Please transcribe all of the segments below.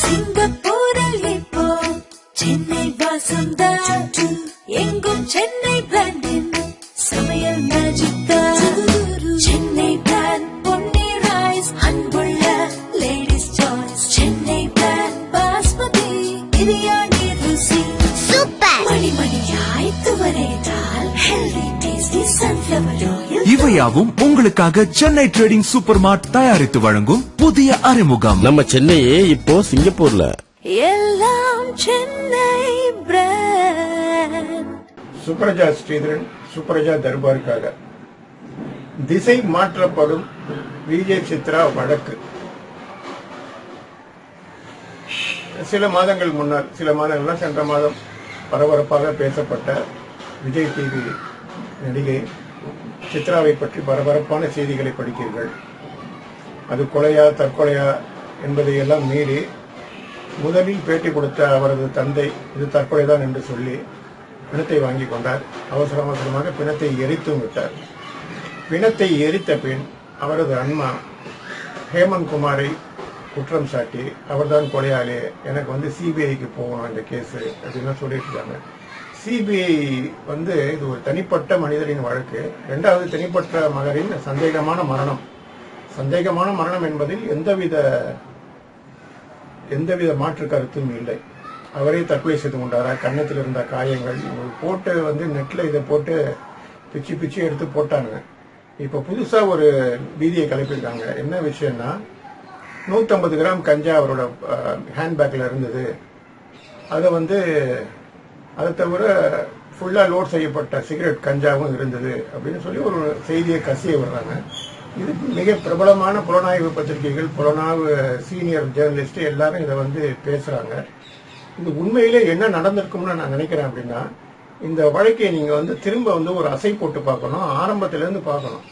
சிங்கப்பூரில் இப்போ சென்னை வாசந்தா எங்கும் சென்னை பிராண்டின் சமையல் மேஜிக் தான் சென்னை பிராண்ட் பொன்னி ரைஸ் அன்புள்ள ladies choice Chennai brand basmati biryani ருசி. சூப்பர். மணிமணியாய் துவரைத்தால் ஹெல்தி டேஸ்டி சன்ஃபிளவர் ஆயில் இவையாவும் உங்களுக்காக சென்னை ட்ரேடிங் சூப்பர் மார்ட் தயாரித்து வழங்கும் புதிய அறிமுகம். நம்ம சென்னையே இப்போ சிங்கப்பூர்ல. எல்லாம் சென்னை சுப்ரஜா ஸ்ரீதரன் சுப்ரஜா தர்பாருக்காக. திசை மாற்றப்படும் விஜய் சித்ரா வழக்கு. சில மாதங்கள் முன்னால் சில மாதங்கள்லாம் சென்ற மாதம் பரபரப்பாக பேசப்பட்ட விஜய் டிவி நடிகை சித்ராவை பற்றி பரபரப்பான செய்திகளை படித்தீர்கள். அது கொலையா தற்கொலையா என்பதை எல்லாம் மீறி முதலில் பேட்டி கொடுத்த அவரது தந்தை இது தற்கொலைதான் என்று சொல்லி பிணத்தை வாங்கி கொண்டார். அவசர அவசரமாக பிணத்தை எரித்தும் விட்டார். பிணத்தை எரித்த பின் அவரது அன்மா ஹேமந்த் குமாரை குற்றம் சாட்டி அவர்தான் கொலையாளி எனக்கு வந்து சிபிஐக்கு போகணும் இந்த கேஸு அப்படின்னு சொல்லிட்டு இருக்காங்க சிபிஐ வந்து இது ஒரு தனிப்பட்ட மனிதரின் வழக்கு. ரெண்டாவது தனிப்பட்ட மகரின் சந்தேகமான மரணம். சந்தேகமான மரணம் என்பதில் எந்தவித எந்தவித மாற்று கருத்தும் இல்லை. அவரே தற்கொலை செய்து கொண்டாரா? கன்னத்தில் இருந்த காயங்கள் இவங்க போட்டு வந்து நெட்டில் இதை போட்டு பிச்சு பிச்சு எடுத்து போட்டாங்க இப்போ புதுசாக ஒரு பீதியை கிளப்பியிருக்காங்க. என்ன விஷயம்னா 150 கிராம் கஞ்சா அவரோட ஹேண்ட்பேக்கில் இருந்தது. அதை வந்து அதை தவிர ஃபுல்லாக லோட் செய்யப்பட்ட சிகரெட் கஞ்சாவும் இருந்தது அப்படின்னு சொல்லி ஒரு செய்தியை கசிய விடுறாங்க. இது மிக பிரபலமான புலனாய்வு பத்திரிகைகள் புலனாய்வு சீனியர் ஜேர்னலிஸ்ட் எல்லாரும் இதை வந்து பேசுகிறாங்க இது உண்மையிலே என்ன நடந்திருக்கும்னு நான் நினைக்கிறேன் அப்படின்னா இந்த வழக்கை நீங்கள் வந்து திரும்ப வந்து ஒரு அசை போட்டு பார்க்கணும் ஆரம்பத்திலேருந்து பார்க்கணும்.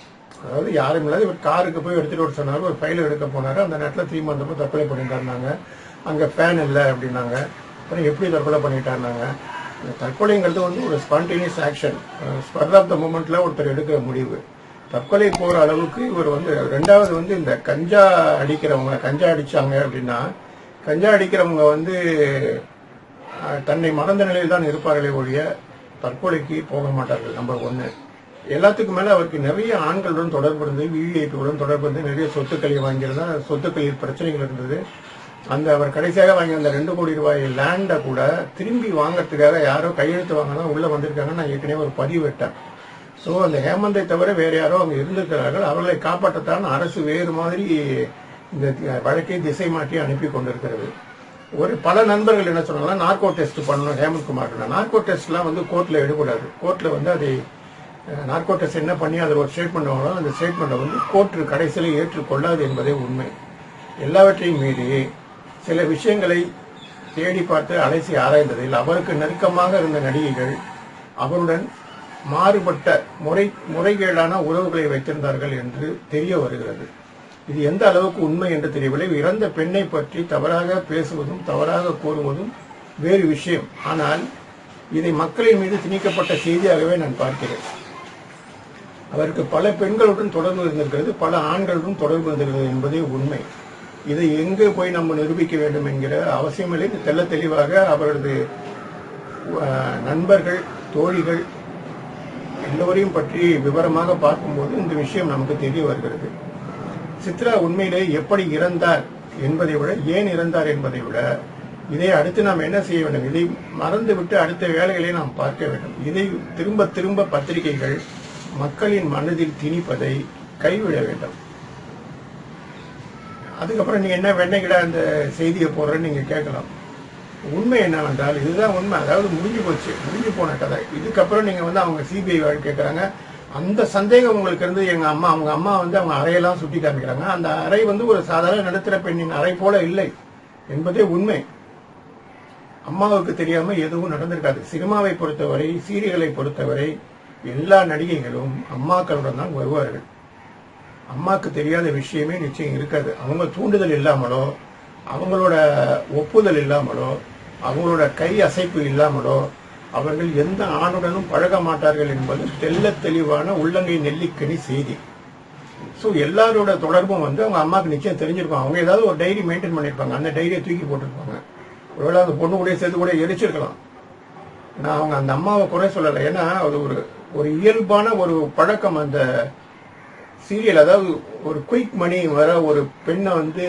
அதாவது யாரும் இல்லாத இவர் காருக்கு போய் எடுத்துகிட்டு வர சொன்னார் ஒரு ஃபைல் எடுக்க போனாரு அந்த நேரத்தில் திரும்ப மந்தப்போ தற்கொலை பண்ணிட்டாருனாங்க அங்கே ஃபேன் இல்லை அப்படின்னாங்க. அப்புறம் எப்படி தற்கொலை பண்ணிட்டாருனாங்க தற்கொலைங்கிறது வந்து ஒரு spontaneous action spur of the மூமெண்ட்ல ஒருத்தர் எடுக்கிற முடிவு. தற்கொலை போகிற அளவுக்கு இவர் வந்து ரெண்டாவது வந்து இந்த கஞ்சா அடிக்கிறவங்க கஞ்சா அடிச்சாங்க அப்படின்னா கஞ்சா அடிக்கிறவங்க வந்து தன்னை மறந்த நிலையில் தான் இருப்பார்களே ஒழிய தற்கொலைக்கு போக மாட்டார்கள் நம்பர் ஒன்னு. எல்லாத்துக்கும் மேல அவருக்கு நிறைய ஆண்களுடன் தொடர்பு இருந்தது விவிஐபியுடன் தொடர்பு இருந்தது நிறைய சொத்துக்களை வாங்கியிருந்தா சொத்துக்களில் பிரச்சனைகள் இருந்தது. அந்த அவர் கடைசியாக வாங்கி அந்த ரெண்டு கோடி ரூபாய் லேண்டை கூட திரும்பி வாங்கறதுக்காக யாரோ கையெழுத்து வாங்கினா உள்ள வந்திருக்காங்க நான் ஏற்கனவே ஒரு பதிவு விட்டேன். ஸோ அந்த ஹேமந்தை தவிர வேற யாரோ அவங்க இருந்திருக்கிறார்கள். அவர்களை காப்பாற்றத்தான் அரசு வேறு மாதிரி இந்த வழக்கை திசை மாற்றி அனுப்பி கொண்டிருக்கிறது. ஒரு பல நண்பர்கள் என்ன சொன்னாங்கன்னா நார்கோ டெஸ்ட் பண்ணணும் ஹேமந்த் குமார் நார்கோ டெஸ்ட்லாம் வந்து கோர்ட்ல எடுக்கூடாது கோர்ட்ல வந்து அதை நார்கோ டெஸ்ட் என்ன பண்ணி அதில் ஒரு ஸ்டேட்மெண்ட் வாங்கினாலும் அந்த ஸ்டேட்மெண்ட்டை வந்து கோர்ட்டு கடைசியில் ஏற்றுக்கொள்ளாது என்பதே உண்மை. எல்லாவற்றையும் மீறி சில விஷயங்களை தேடி பார்த்து அலசி ஆராய்ந்ததில் அவருக்கு நெருக்கமாக இருந்த நடிகைகள் அவருடன் மாறுபட்ட முறை முறைகேடான உறவுகளை வைத்திருந்தார்கள் என்று தெரிய வருகிறது. இது எந்த அளவுக்கு உண்மை என்று தெரியவில்லை. இறந்த பெண்ணை பற்றி தவறாக பேசுவதும் தவறாக கூறுவதும் வேறு விஷயம். ஆனால் இதை மக்களின் மீது திணிக்கப்பட்ட செய்தியாகவே நான் பார்க்கிறேன். அவருக்கு பல பெண்களுடன் தொடர்பு இருந்திருக்கிறது பல ஆண்களுடன் தொடர்பு இருந்திருக்கிறது என்பதே உண்மை. இதை எங்கு போய் நம்ம நிரூபிக்க வேண்டும் என்கிற அவசியமில்லை. தெல்ல தெளிவாக அவரது நண்பர்கள் தோழிகள் எல்லோரையும் பற்றி விவரமாக பார்க்கும்போது இந்த விஷயம் நமக்கு தெரிய வருகிறது. சித்ரா உண்மையிலே எப்படி இறந்தார் என்பதை விட ஏன் இறந்தார் என்பதை விட இதை அடுத்து நாம் என்ன செய்ய வேண்டும்? இதை மறந்துவிட்டு அடுத்த வேலைகளை நாம் பார்க்க வேண்டும். இதை திரும்ப திரும்ப பத்திரிகைகள் மக்களின் மனதில் திணிப்பதை கைவிட வேண்டும். அதுக்கப்புறம் நீங்கள் என்ன வெண்ணைக்கிட அந்த செய்தியை போடுறேன்னு நீங்கள் கேட்கலாம். உண்மை என்னவென்றால் இதுதான் உண்மை. அதாவது முடிஞ்சு போச்சு. முடிஞ்சு போன கதை. இதுக்கப்புறம் நீங்கள் வந்து அவங்க சிபிஐ வழக்கு கேட்குறாங்க அந்த சந்தேகம் உங்களுக்கு இருந்து எங்கள் அம்மா அவங்க அம்மா வந்து அவங்க அறையெல்லாம் சுட்டி காமிக்கிறாங்க. அந்த அறை வந்து ஒரு சாதாரண நடுத்தர பெண்ணின் அறை போல இல்லை என்பதே உண்மை. அம்மாவுக்கு தெரியாமல் எதுவும் நடந்திருக்காது. சினிமாவை பொறுத்தவரை சீரியலை பொறுத்தவரை எல்லா நடிகைகளும் அம்மாக்களுடன் தான் வருவார்கள். அம்மாவுக்கு தெரியாத விஷயமே நிச்சயம் இருக்காது. அவங்க தூண்டுதல் இல்லாமலோ அவங்களோட ஒப்புதல் இல்லாமலோ அவங்களோட கை அசைப்பு இல்லாமலோ அவர்கள் எந்த ஆணுடனும் பழக மாட்டார்கள் என்பது தெல்ல தெளிவான உள்ளங்கை நெல்லிக்கனி செய்தி. ஸோ எல்லாரோட தொடர்பும் வந்து அவங்க அம்மாவுக்கு நிச்சயம் தெரிஞ்சிருக்கும். அவங்க ஏதாவது ஒரு டைரி மெயின்டைன் பண்ணியிருப்பாங்க அந்த டைரியை தூக்கி போட்டிருப்பாங்க. ஒருவேளை அந்த பொண்ணு கூட சேர்த்து கூட எரிச்சிருக்கலாம். நான் அவங்க அந்த அம்மாவை குறை சொல்லலை. ஏன்னா அது ஒரு ஒரு இயல்பான ஒரு பழக்கம் அந்த சீரியல் அதாவது ஒரு குயிக் மணி வர ஒரு பெண்ணை வந்து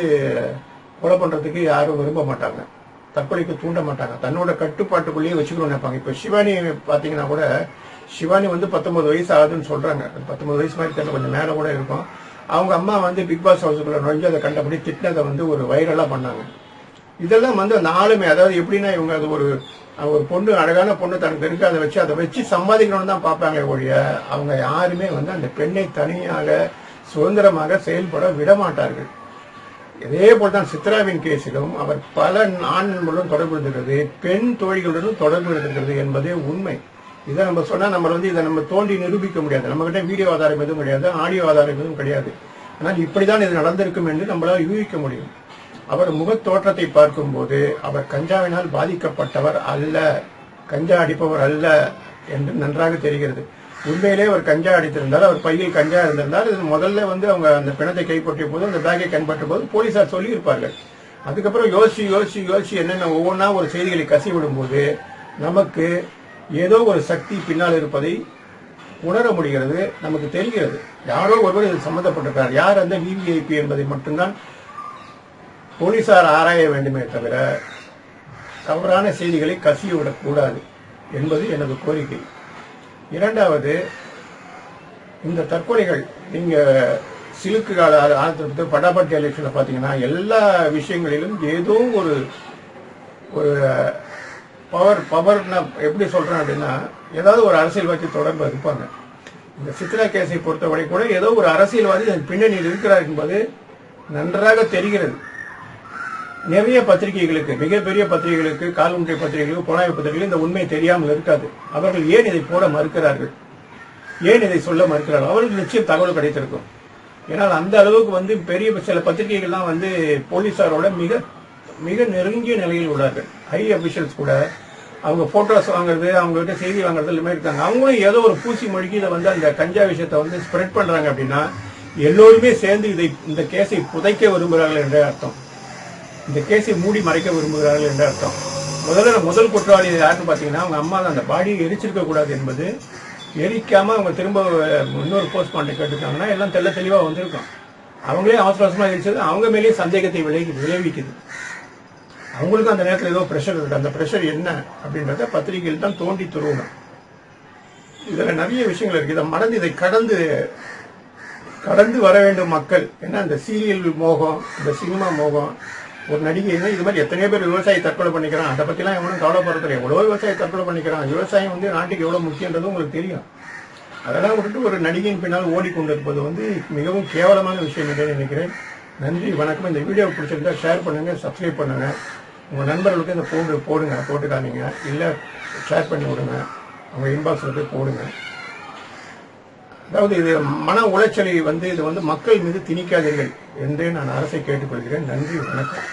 கொலை பண்றதுக்கு யாரும் விரும்ப மாட்டாங்க. தற்கொலைக்கு தூண்ட மாட்டாங்க. தன்னோட கட்டுப்பாட்டுக்குள்ளேயே வச்சுக்கணும்னு நினைப்பாங்க. இப்ப சிவானி பாத்தீங்கன்னா கூட சிவானி வந்து பத்தொன்பது வயசு ஆகுதுன்னு சொல்றாங்க. பத்தொன்பது வயசு மாதிரி தெரியல கொஞ்சம் மேல கூட இருக்கும். அவங்க அம்மா வந்து பிக் பாஸ் ஹவுஸுக்குள்ள நுழைஞ்சு அதை கண்டபடி திட்டினதை வந்து ஒரு வைரலா பண்ணாங்க. இதெல்லாம் வந்து அந்த ஆளுமை அதாவது எப்படின்னா இவங்க அது ஒரு ஒரு பொண்ணு அழகான பொண்ணு தனக்கு இருக்கு அதை வச்சு அதை வச்சு சம்பாதிக்கணும்னு தான் பார்ப்பாங்க ஒழிய அவங்க யாருமே வந்து அந்த பெண்ணை தனியாக சுதந்திரமாக செயல்பட விடமாட்டார்கள். இதே போல் தான் சித்ராவின் கேஸிலும் அவர் பல ஆண்களுடன் தொடர்பு இருந்திருக்கிறது பெண் தோழிகளுடனும் தொடர்பு இருந்திருக்கிறது என்பதே உண்மை. இதை நம்ம சொன்னால் நம்ம வந்து இதை நம்ம தோண்டி நிரூபிக்க முடியாது. நம்ம கிட்ட வீடியோ ஆதாரம் எதுவும் கிடையாது ஆடியோ ஆதாரம் எதுவும் கிடையாது. ஆனால் இப்படி தான் இது நடந்திருக்கும் என்று நம்மளால் யூகிக்க முடியும். அவர் முகத் தோற்றத்தை பார்க்கும்போது அவர் கஞ்சாவினால் பாதிக்கப்பட்டவர் அல்ல கஞ்சா அடிப்பவர் அல்ல என்று நன்றாக தெரிகிறது. உண்மையிலே அவர் கஞ்சா அடித்திருந்தால் அவர் பையில் கஞ்சா இருந்திருந்தால் இது முதல்ல வந்து அவங்க அந்த பிணத்தை கைப்பற்றிய போது அந்த பேக்கை கைப்பற்றிய போது போலீசார் சொல்லியிருப்பார்கள். அதுக்கப்புறம் யோசிச்சு யோசிச்சு யோசிச்சு என்னென்ன ஒவ்வொன்றா ஒரு செய்திகளை கசி விடும்போது நமக்கு ஏதோ ஒரு சக்தி பின்னால் இருப்பதை உணர முடிகிறது நமக்கு தெரிகிறது. யாரோ ஒருவர் இதில் சம்மந்தப்பட்டிருக்கார் யார் அந்த விவிஐபி என்பதை மட்டும்தான் போலீசார் ஆராய வேண்டுமே தவிர தவறான செய்திகளை கசிய விடக்கூடாது என்பது எனது கோரிக்கை. இரண்டாவது இந்த தற்கொலைகள் நீங்க சிலுக்கு கால ஆனந்தத்து படாபட்டி எலெக்ஷன்ல பாத்தீங்கன்னா எல்லா விஷயங்களிலும் ஏதோ ஒரு ஒரு பவர் பவர் எப்படி சொல்றேன் அப்படின்னா ஏதாவது ஒரு அரசியல்வாதி தொடர்பு இருப்பாங்க. இந்த சித்ரா கேஸை பொறுத்தவரை கூட ஏதோ ஒரு அரசியல்வாதி அதன் பின்னணியில் இருக்கிறார் என்பது நன்றாக தெரிகிறது. நிறைய பத்திரிகைகளுக்கு மிகப்பெரிய பத்திரிகைகளுக்கு கால்முறை பத்திரிகைகளுக்கு புலனாய்வு பத்திரிகைகள் இந்த உண்மை தெரியாமல் இருக்காது. அவர்கள் ஏன் இதை போட மறுக்கிறார்கள்? ஏன் இதை சொல்ல மறுக்கிறார்கள்? அவர்களுக்கு நிச்சயம் தகவல் கிடைத்திருக்கும். ஏன்னால் அந்த அளவுக்கு வந்து பெரிய சில பத்திரிகைகள்லாம் வந்து போலீஸாரோட மிக மிக நெருங்கிய நிலையில் உள்ளார்கள். ஹை அபிஷியல்ஸ் கூட அவங்க போட்டோஸ் வாங்குறது அவங்ககிட்ட செய்தி வாங்குறது எல்லாமே இருக்காங்க. அவங்களும் ஏதோ ஒரு பூசி மொழிக்கு இதை வந்து அந்த கஞ்சா விஷயத்தை வந்து ஸ்ப்ரெட் பண்றாங்க அப்படின்னா எல்லோருமே சேர்ந்து இதை இந்த கேஸை புதைக்க விரும்புகிறார்கள் என்ற அர்த்தம். இந்த கேஸை மூடி மறைக்க விரும்புகிறார்கள் என்று அர்த்தம். முதல்ல முதல் குற்றவாளி யாருன்னு பார்த்தீங்கன்னா அவங்க அம்மா தான் அந்த பாடியை எரிச்சிருக்க கூடாது என்பது எரிக்காமல் அவங்க திரும்ப இன்னொரு போஸ்ட்மார்ட்டம் கேட்டுட்டாங்கன்னா எல்லாம் தெல்ல தெளிவாக வந்திருக்கும். அவங்களே அவசர அவசரமாக எரிச்சது அவங்க மேலேயே சந்தேகத்தை விளைவி விளைவிக்குது. அவங்களுக்கும் அந்த நேரத்தில் ஏதோ ப்ரெஷர் இருக்கு. அந்த ப்ரெஷர் என்ன அப்படின்றத பத்திரிகையில் தான் தோண்டி துருவணும். இதில் நிறைய விஷயங்கள் இருக்குது இதை மறந்து இதை கடந்து கடந்து வர வேண்டும் மக்கள். ஏன்னா இந்த சீரியல் மோகம் இந்த சினிமா மோகம் ஒரு நடிகை இது மாதிரி எத்தனையோ பேர் விவசாயி தற்கொலை பண்ணிக்கிறான். அதை பத்திலாம் எவனும் கவலைப்படுறது எவ்வளோ விவசாயி தற்கொலை பண்ணிக்கிறான். விவசாயம் வந்து நாட்டுக்கு எவ்வளவு முக்கியன்றது உங்களுக்கு தெரியும். அதெல்லாம் விட்டுட்டு ஒரு நடிகையின் பின்னால் ஓடிக்கொண்டிருப்பது வந்து மிகவும் கேவலமான விஷயம் என்று நினைக்கிறேன். நன்றி வணக்கம். இந்த வீடியோ பிடிச்சிருந்தா ஷேர் பண்ணுங்க சப்ஸ்கிரைப் பண்ணுங்க. உங்க நண்பர்களுக்கு இந்த போடு போடுங்க போட்டுக்காதீங்க இல்லை ஷேர் பண்ணி விடுங்க. அவங்க இன்பாக்ஸில் போய் போடுங்க. அதாவது இது மன உளைச்சலை வந்து இது வந்து மக்கள் மீது திணிக்காதீர்கள் என்றே நான் அரசை கேட்டுக்கொள்கிறேன். நன்றி வணக்கம்.